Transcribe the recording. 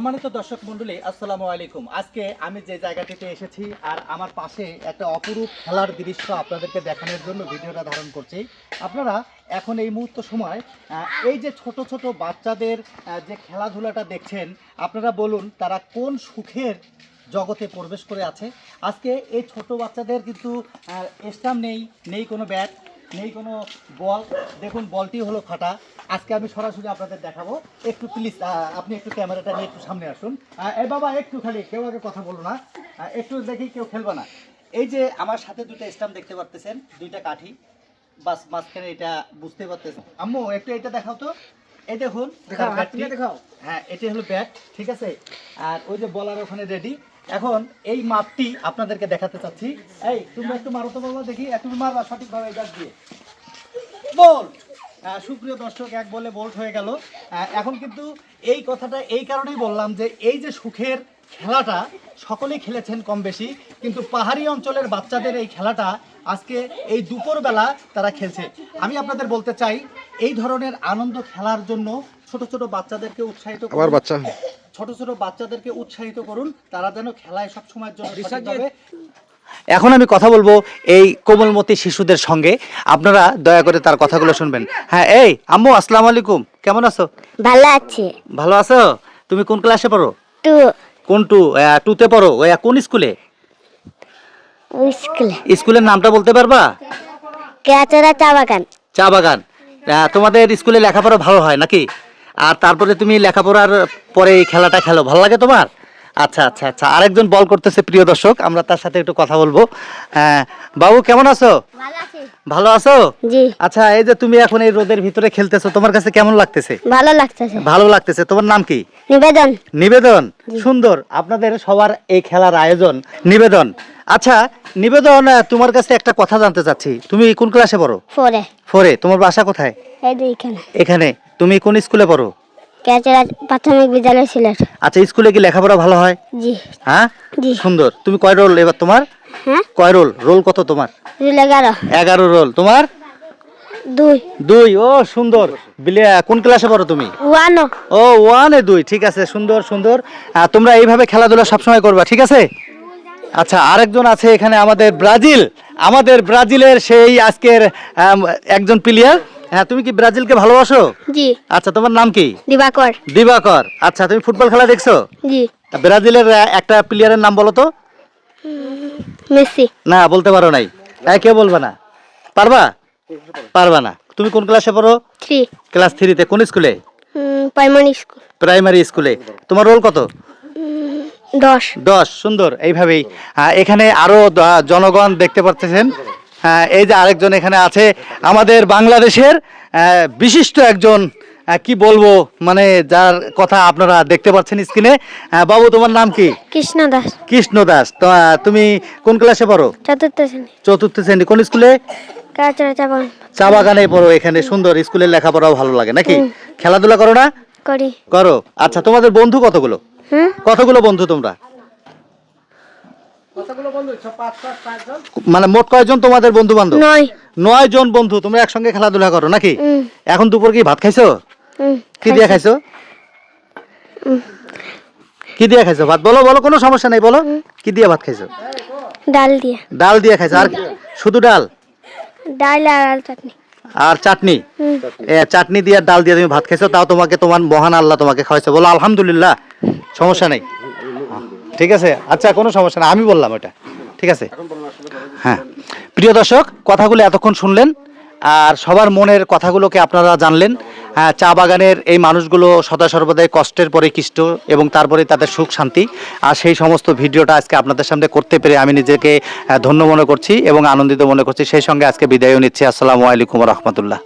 সম্মানিত দর্শক মন্ডলী, আসসালামু আলাইকুম। আজকে আমি যে জায়গাটিতে এসেছি আর আমার পাশে একটা অপরূপ খেলার দৃশ্য আপনাদেরকে দেখানোর জন্য ভিডিওটা ধারণ করছি। আপনারা এখন এই মুহূর্ত সময় এই যে ছোট ছোট বাচ্চাদের যে খেলাধুলাটা দেখছেন, আপনারা বলুন তারা কোন সুখের জগতে প্রবেশ করে আছে। আজকে এই ছোট বাচ্চাদের কিন্তু স্টাম্প নেই নেই কোনো ব্যাট। নেই কোনো বল দেখুন বলটি হলো ফাটা আজকে আমি সরাসরি আপনাদের দেখাবো। একটু প্লিজ আপনি একটু ক্যামেরাটা নিয়ে একটু সামনে আসুন। এই বাবা একটু খালি কেউ আগে কথা বলো না। একটু দেখি কেউ খেলবে না। এই যে আমার সাথে দুটো স্টাম্প দেখতে পারতেছেন দুইটা কাঠি। বাস মাঝখানে এটা বুঝতে পারতেছেন। আম্মু একটু এটা দেখাও তো। এই দেখুন। দেখাও। হ্যাঁ এটা হলো ব্যাট ঠিক আছে? আর ওই যে বলার ওখানে রেডি এখন এই মাপটি আপনাদেরকে দেখাতে চাচ্ছি। এই তুমি একটু মারো তো বাবা দেখি একটু মারবা সঠিকভাবে ব্যাট দিয়ে। বল! সুপ্রিয় দর্শক এক বলে বোল্ট হয়ে গেল। এখন কিন্তু এই কথাটা এই কারণেই বললাম যে এই যে সুখের খেলাটা সকলেই খেলেছেন কম বেশি কিন্তু পাহাড়ি অঞ্চলের বাচ্চাদের এই খেলাটা আজকে এই দুপুরবেলা তারা খেলছে। আমি আপনাদের বলতে চাই এই ধরনের আনন্দ খেলার জন্য ছোট ছোট বাচ্চাদেরকে উৎসাহিত করুন। আবার বাচ্চা। ছোট ছোট বাচ্চাদেরকে উৎসাহিত করুন তারা যেন খেলায় সব সময়ের জন্য সঠিকভাবে এখন আমি কথা বলব এই কোমলমতি শিশুদের সঙ্গে। আপনারা দয়া করে তার কথাগুলো শুনবেন। হ্যাঁ এই আম্মু আসসালামু আলাইকুম। কেমন আছো? ভালো আছে। ভালো আছো? তুমি কোন ক্লাসে পড়ো? টু। কোন টু? টুতে পড়ো। এ, কোন স্কুলে? স্কুলে। স্কুলের নামটা বলতে পারবা? কেয়াচড়া চা বাগান। চা বাগান। আহ, তোমাদের স্কুলে লেখাপড়া ভালো হয় নাকি? আর তারপরে তুমি লেখাপড়ার পরে এই খেলাটা খেলো ভালো লাগে তোমার? আচ্ছা আচ্ছা আচ্ছা আরেকজন বল করতেছে প্রিয় দর্শক আমরা তার সাথে একটু কথা বলব। হ্যাঁ, বাবু কেমন আছো? ভালো আছো। আচ্ছা এই যে তুমি এখন এই রোদের ভিতরে খেলতেছো তোমার কাছে কেমন লাগতেছে? ভালো লাগতেছে। ভালো লাগতেছে তোমার নাম কি? নিবেদন। নিবেদন? সুন্দর আপনাদের সবার এই খেলার আয়োজন নিবেদন। আচ্ছা নিবেদন তোমার কাছে একটা কথা জানতে চাচ্ছি। তুমি কোন ক্লাসে পড়ো? ফোরে ফোরে তোমার বাসা কোথায়? এখানে। এখানে। তুমি কোন স্কুলে পড়ো? প্রাথমিক বিদ্যালয় সিলেট। আচ্ছা স্কুলে কি লেখাপড়া ভালো হয়? জি। হ্যাঁ? জি। সুন্দর। তুমি কয় রোল এবার তোমার? হ্যাঁ? কয় রোল? রোল কত তোমার? রুল এগারো। এগারো রোল। তোমার? দুই। দুই। ও সুন্দর। কোন ক্লাসে পড়ো তুমি? ওয়ানো ও ওয়ানে দুই। ঠিক আছে সুন্দর সুন্দর। তোমরা এইভাবে খেলাধুলা সবসময় করবা ঠিক আছে? আচ্ছা আরেকজন আছে এখানে আমাদের ব্রাজিল। আমাদের ব্রাজিলের সেই আজকের একজন প্লেয়ার হ্যাঁ তুমি কি ব্রাজিলকে ভালোবাসো? জি। আচ্ছা তোমার নাম কি? দিবাকর। দিবাকর। আচ্ছা তুমি ফুটবল খেলা দেখছ? জি। ব্রাজিলের একটা প্লেয়ারের নাম বলো তো। মেসি। না বলতে পারো নাই। হ্যাঁ কেউ বলবে না। পারবা? পারবা না। তুমি কোন ক্লাসে পড়ো? থ্রি। ক্লাস থ্রিতে কোন স্কুলে? প্রাইমারি স্কুল প্রাইমারি স্কুলে তোমার রোল কত? দশ। দশ সুন্দর। এইভাবেই। এখানে আরও জনগণ দেখতে পাচ্ছেন আহ, এই যে আরেকজন এখানে আছে আমাদের বাংলাদেশের বিশিষ্ট একজন কি বলব মানে যার কথা আপনারা দেখতে পাচ্ছেন স্ক্রিনে বাবু তোমার নাম কি? কৃষ্ণ দাস। কৃষ্ণ দাস। তুমি কোন ক্লাসে পড়ো? চতুর্থ শ্রেণি। চতুর্থ শ্রেণি। কোন স্কুলে চা বাগানে। পড়ো এখানে সুন্দর। স্কুলের লেখাপড়াও ভালো লাগে নাকি? খেলাধুলা করো না? করি। করো। আচ্ছা তোমাদের বন্ধু কতগুলো? কতগুলো বন্ধু তোমরা? মানে মোট কয়জন তোমাদের বন্ধু বান্ধব নয়। নয় জন বন্ধু তোমরা একসঙ্গে খেলাধুলা করো নাকি? এখন দুপুর কি ভাত খাইছো? কি দিয়ে খাইছো। কি দিয়ে খাইছো? ভাত? বলো বলো কোনো সমস্যা নেই বলো। কি দিয়ে ভাত খাইছো? ডাল দিয়ে। ডাল দিয়ে খাইছো? আর শুধু ডাল? ডাল আর চাটনি। আর চাটনি? এ, চাটনি দিয়ে ডাল দিয়ে তুমি ভাত খাইছো তাও তোমাকে তোমার মহান আল্লাহ তোমাকে খাওয়াইছে। বলো আলহামদুলিল্লাহ। সমস্যা নেই। ঠিক আছে? আচ্ছা কোনো সমস্যা নেই আমি বললাম এটা ঠিক আছে? হ্যাঁ। প্রিয় দর্শক কথাগুলো এতক্ষণ শুনলেন আর সবার মনের কথাগুলোকে আপনারা জানলেন। হ্যাঁ, চা বাগানের এই মানুষগুলো সদা সর্বদাই কষ্টের পরে কৃষ্ট এবং তারপরে তাদের সুখ শান্তি। আর সেই সমস্ত ভিডিওটা আজকে আপনাদের সামনে করতে পেরে আমি নিজেকে ধন্য মনে করছি এবং আনন্দিত মনে করছি। সেই সঙ্গে আজকে বিদায়ও নিচ্ছি। আসসালামু আলাইকুম রহমতুল্লাহ।